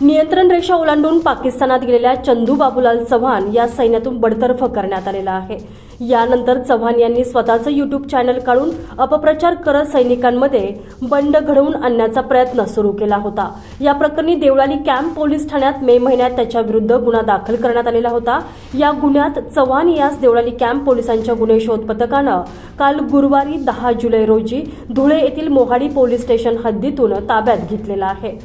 नियंत्रण रेषा ओलांडून पाकिस्तानात गेलेल्या चंदू बाबूलाल चव्हाण या सैन्यातून बडतर्फ करण्यात आलेला आहे. यानंतर चव्हाण यांनी स्वतःचं युट्यूब चॅनल काढून अपप्रचार करत सैनिकांमध्ये बंड घडवून आणण्याचा प्रयत्न सुरू केला होता. या प्रकरणी देवळाली कॅम्प पोलीस ठाण्यात मे महिन्यात त्याच्या विरुद्ध गुन्हा दाखल करण्यात आलेला होता. या गुन्ह्यात चव्हाण यास देवळाली कॅम्प पोलिसांच्या गुन्हे शोध पथकानं काल गुरुवारी दहा जुलै रोजी धुळे येथील मोहाडी पोलीस स्टेशन हद्दीतून ताब्यात घेतलेला आहे.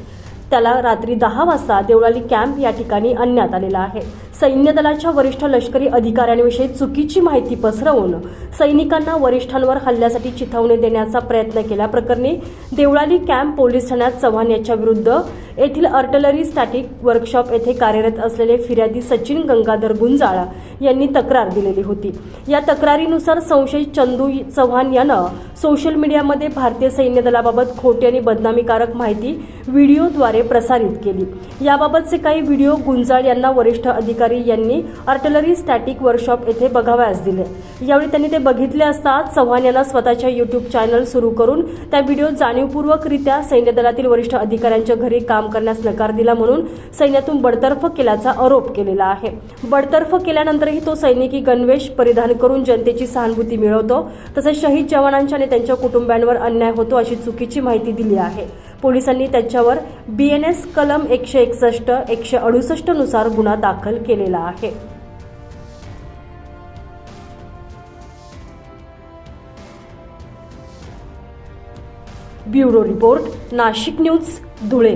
त्याला रात्री दहा वाजता देवळाली कॅम्प या ठिकाणी आणण्यात आलेला आहे. सैन्य दलाच्या वरिष्ठ लष्करी अधिकाऱ्यांविषयी चुकीची माहिती पसरवून सैनिकांना वरिष्ठांवर हल्ल्यासाठी चिथावणी देण्याचा प्रयत्न केल्याप्रकरणी देवळाली कॅम्प पोलीस ठाण्यात चव्हाण याच्या विरुद्ध येथील आर्टलरी स्टॅटिक वर्कशॉप येथे कार्यरत असलेले फिर्यादी सचिन गंगाधर गुंजाळ यांनी तक्रार दिलेली होती. या तक्रारीनुसार संशयित चंदू चव्हाण यानं सोशल मीडियामध्ये भारतीय सैन्य दलाबाबत खोटी आणि बदनामीकारक माहिती व्हिडिओद्वारे प्रसारित केली. याबाबतचे काही व्हिडिओ गुंजाळ यांना वरिष्ठ अधिकारी यांनी आर्टलरी स्टॅटिक वर्कशॉप येथे बघावयास दिले. यावेळी त्यांनी ते बघितले असता चव्हाण यांना स्वतःच्या युट्यूब चॅनल सुरू करून त्या व्हिडिओ जाणीवपूर्वकरित्या सैन्य दलातील वरिष्ठ अधिकाऱ्यांच्या घरी काम करण्यास नकार दिला म्हणून सैन्यातून बडतर्फ केल्याचा आरोप केलेला आहे. बडतर्फ केल्यानंतरही तो सैनिकी गणवेश परिधान करून जनतेची सहानुभूती मिळवतो तसेच शहीद जवानांच्या आणि त्यांच्या कुटुंबियांवर अन्याय होतो अशी चुकीची माहिती दिली आहे. पोलिसांनी त्याच्यावर एस कलम एकशे एकसष्ट एकशे अडुसष्टनुसार गुन्हा दाखल केलेला आहे. Bureau report Nashik news Dhule.